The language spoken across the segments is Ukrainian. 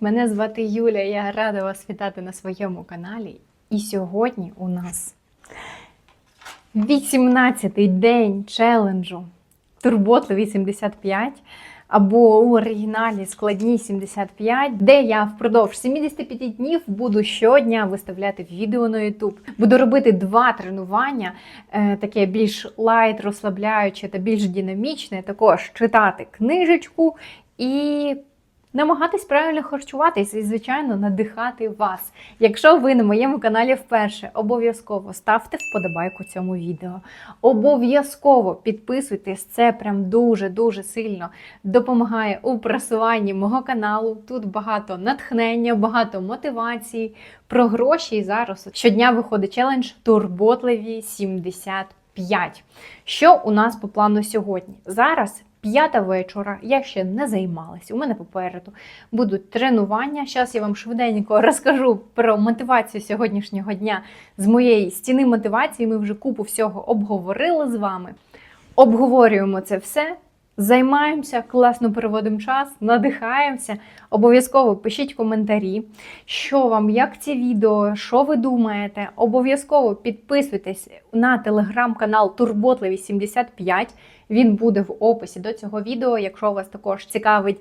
Мене звати Юля. Я рада вас вітати на своєму каналі. І сьогодні у нас 18-й день челенджу Турботливі 75 або у оригіналі складні 75, де я впродовж 75 днів буду щодня виставляти відео на YouTube. Буду робити два тренування, е, таке більш лайт, розслабляюче та більш динамічне. Також читати книжечку і намагатись правильно харчуватись і, звичайно, надихати вас. Якщо ви на моєму каналі вперше, обов'язково ставте вподобайку цьому відео. Обов'язково підписуйтесь, це прям дуже-дуже сильно допомагає у просуванні мого каналу. Тут багато натхнення, багато мотивації про гроші. І зараз щодня виходить челендж Турботливі 75. Що у нас по плану сьогодні? Зараз. П'ята вечора, я ще не займалась. У мене попереду будуть тренування. Зараз я вам швиденько розкажу про мотивацію сьогоднішнього дня з моєї стіни мотивації. Ми вже купу всього обговорили з вами. Обговорюємо це все. Займаємося, класно переводимо час, надихаємося. Обов'язково пишіть коментарі, що вам, як ці відео, що ви думаєте. Обов'язково підписуйтесь на телеграм-канал Турботливі 75. Він буде в описі до цього відео, якщо вас також цікавить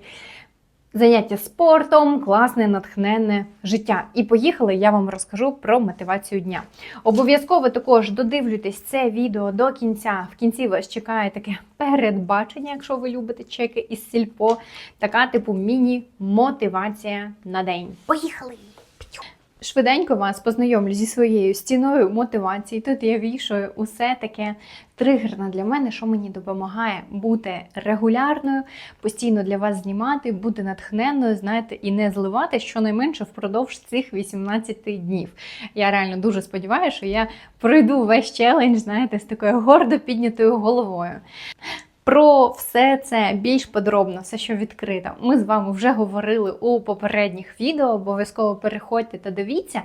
заняття спортом, класне, натхненне життя. І поїхали, я вам розкажу про мотивацію дня. Обов'язково також додивлюйтесь це відео до кінця. В кінці вас чекає таке передбачення, якщо ви любите чеки із сільпо. Така типу міні-мотивація на день. Поїхали! Швиденько вас познайомлю зі своєю стіною мотивації. Тут я вішаю усе таке тригерне для мене, що мені допомагає бути регулярною, постійно для вас знімати, бути натхненною, знаєте, і не зливати щонайменше впродовж цих 18 днів. Я реально дуже сподіваюся, що я пройду весь челендж, знаєте, з такою гордо піднятою головою. Про все це більш подробно, все, що відкрито, ми з вами вже говорили у попередніх відео. Обов'язково переходьте та дивіться.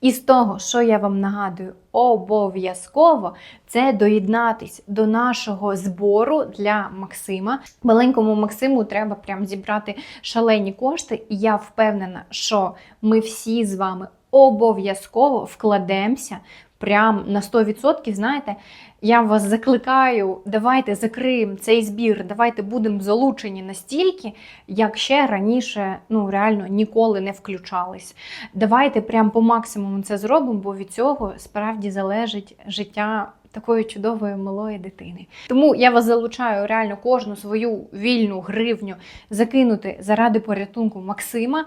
І з того, що я вам нагадую, обов'язково це доєднатись до нашого збору для Максима. Маленькому Максиму треба прям зібрати шалені кошти, і я впевнена, що ми всі з вами обов'язково вкладемося. Прям на 100%, знаєте, я вас закликаю, давайте закриємо цей збір, давайте будемо залучені настільки, як ще раніше ну реально ніколи не включались. Давайте прям по максимуму це зробимо, бо від цього справді залежить життя такої чудової малої дитини. Тому я вас залучаю реально кожну свою вільну гривню закинути заради порятунку Максима.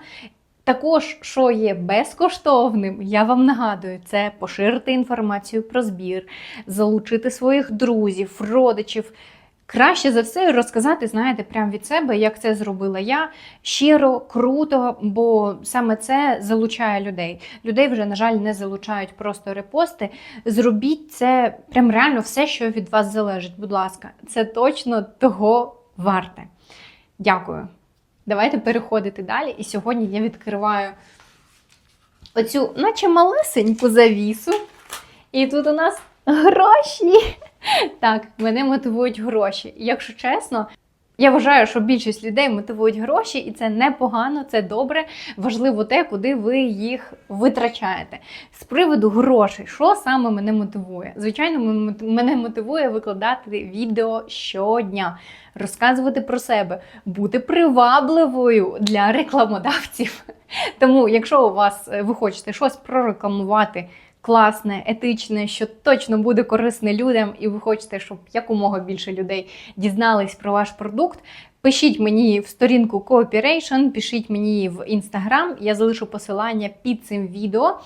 Також, що є безкоштовним, я вам нагадую, це поширити інформацію про збір, залучити своїх друзів, родичів. Краще за все розказати, знаєте, прямо від себе, як це зробила я. Щиро, круто, бо саме це залучає людей. Людей вже, на жаль, не залучають просто репости. Зробіть це прям реально все, що від вас залежить. Будь ласка, це точно того варте. Дякую. Давайте переходити далі. І сьогодні я відкриваю оцю, наче малесеньку завісу. І тут у нас гроші. Так, мене мотивують гроші. І якщо чесно, я вважаю, що більшість людей мотивують гроші, і це непогано, це добре. Важливо те, куди ви їх витрачаєте. З приводу грошей, що саме мене мотивує? Звичайно, мене мотивує викладати відео щодня, розказувати про себе, бути привабливою для рекламодавців. Тому, якщо у вас е, ви хочете щось прорекламувати. Класне, етичне, що точно буде корисне людям, і ви хочете, щоб якомога більше людей дізнались про ваш продукт. Пишіть мені в сторінку Cooperation, пишіть мені в інстаграм, я залишу посилання під цим відео.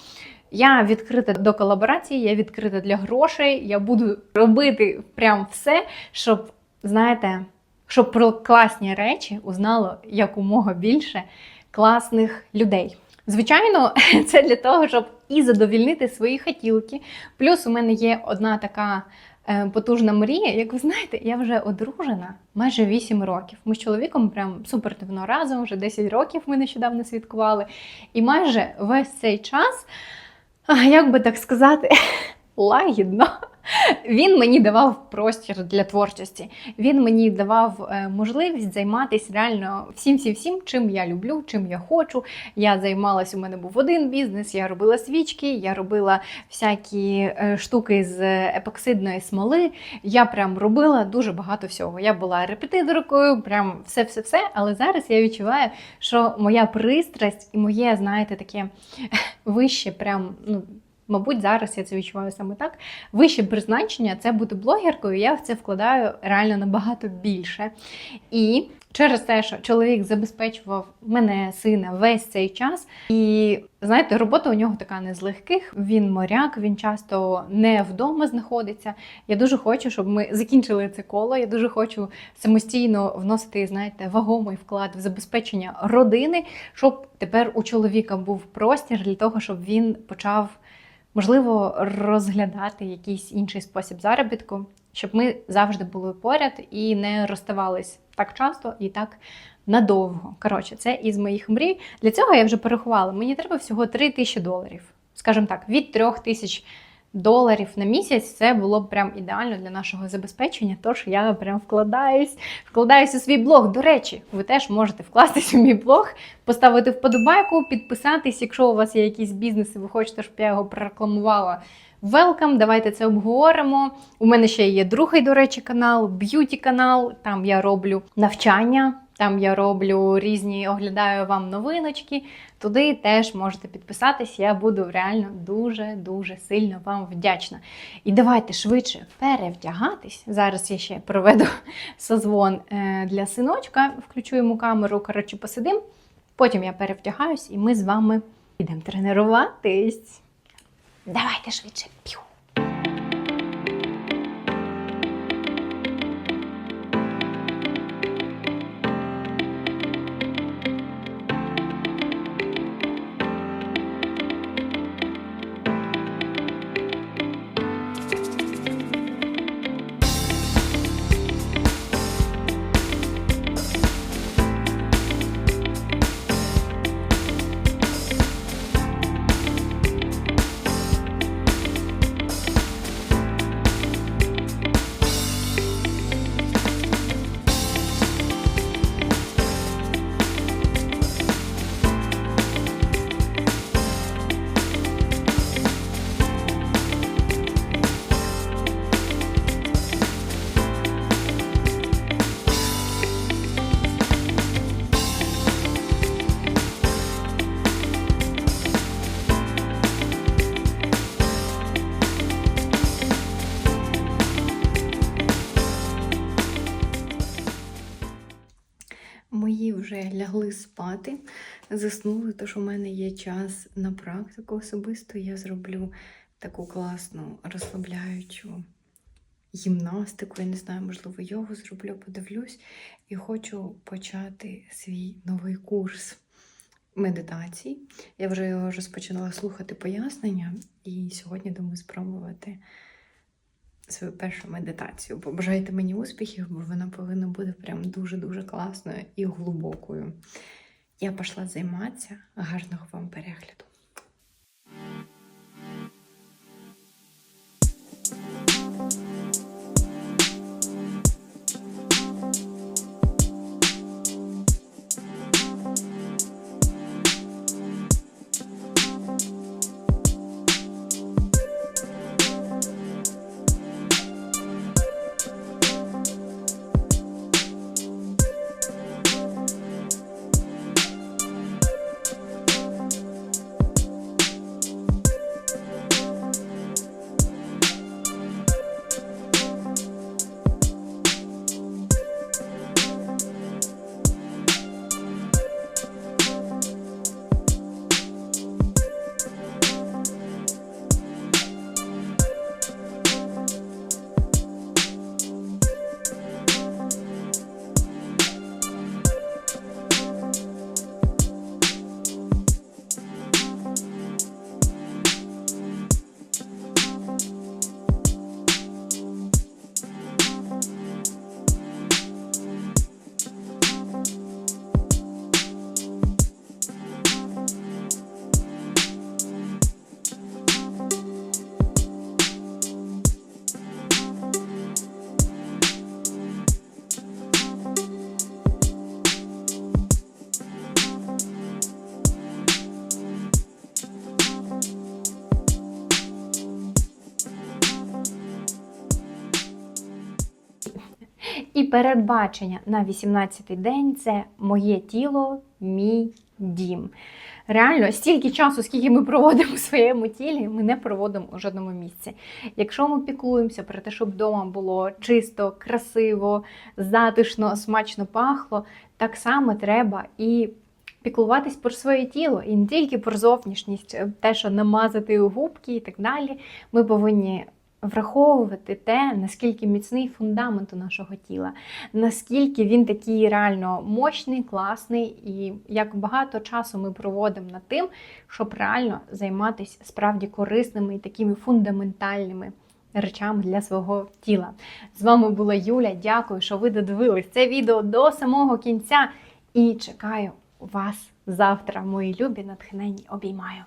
Я відкрита до колаборації, я відкрита для грошей. Я буду робити прям все, щоб, знаєте, щоб про класні речі узнало якомога більше класних людей. Звичайно, це для того, щоб і задовільнити свої хотілки. Плюс у мене є одна така е, потужна мрія. Як ви знаєте, я вже одружена майже 8 років. Ми з чоловіком прям супер давно разом, вже 10 років ми нещодавно святкували. І майже весь цей час, як би так сказати, лагідно. Він мені давав простір для творчості. Він мені давав е, можливість займатися реально всім всім всім, чим я люблю, чим я хочу. Я займалась, у мене був один бізнес, я робила свічки, я робила всякі е, штуки з епоксидної смоли. Я прям робила дуже багато всього. Я була репетиторкою, прям все-все-все. Але зараз я відчуваю, що моя пристрасть і моє, знаєте, таке вище, прям, ну. Мабуть, зараз я це відчуваю саме так. Вище призначення це бути блогеркою. Я в це вкладаю реально набагато більше. І через те, що чоловік забезпечував мене, сина, весь цей час. І знаєте, робота у нього така не з легких. Він моряк, він часто не вдома знаходиться. Я дуже хочу, щоб ми закінчили це коло. Я дуже хочу самостійно вносити, знаєте, вагомий вклад в забезпечення родини, щоб тепер у чоловіка був простір для того, щоб він почав можливо, розглядати якийсь інший спосіб заробітку, щоб ми завжди були поряд і не розставались так часто і так надовго. Коротше, це із моїх мрій. Для цього я вже порахувала. Мені треба всього 3 тисячі доларів. Скажімо так, від 3 тисяч доларів на місяць це було б прям ідеально для нашого забезпечення. Тож я прям вкладаюсь, вкладаюсь у свій блог. До речі, ви теж можете вкластись у мій блог, поставити вподобайку, підписатись, якщо у вас є якісь бізнеси, ви хочете, щоб я його прорекламувала. Велкам, давайте це обговоримо. У мене ще є другий, до речі, канал, б'юті канал. Там я роблю навчання, там я роблю різні, оглядаю вам новиночки. Туди теж можете підписатись. Я буду реально дуже-дуже сильно вам вдячна. І давайте швидше перевдягатись. Зараз я ще проведу созвон е, для синочка, включу йому камеру, коротше, посидим. Потім я перевдягаюсь і ми з вами підемо тренуватись. Давайте швидше. П'ю. Лягли спати, заснули, тож у мене є час на практику особисто. Я зроблю таку класну розслабляючу гімнастику. Я не знаю, можливо, його зроблю, подивлюсь. І хочу почати свій новий курс медитацій. Я вже його розпочинала слухати пояснення, і сьогодні думаю спробувати свою першу медитацію. Побажайте мені успіхів, бо вона повинна бути прям дуже-дуже класною і глибокою. Я пішла займатися. Гарного вам перегляду! І передбачення на 18-й день це моє тіло, мій дім. Реально, стільки часу, скільки ми проводимо у своєму тілі, ми не проводимо у жодному місці. Якщо ми піклуємося про те, щоб вдома було чисто, красиво, затишно, смачно пахло, так само треба і піклуватись про своє тіло, і не тільки про зовнішність, те, що намазати губки і так далі. Ми повинні враховувати те, наскільки міцний фундамент у нашого тіла, наскільки він такий реально мощний, класний, і як багато часу ми проводимо над тим, щоб реально займатися справді корисними і такими фундаментальними речами для свого тіла. З вами була Юля. Дякую, що ви додивились це відео до самого кінця. І чекаю вас завтра, мої любі натхненні. Обіймаю.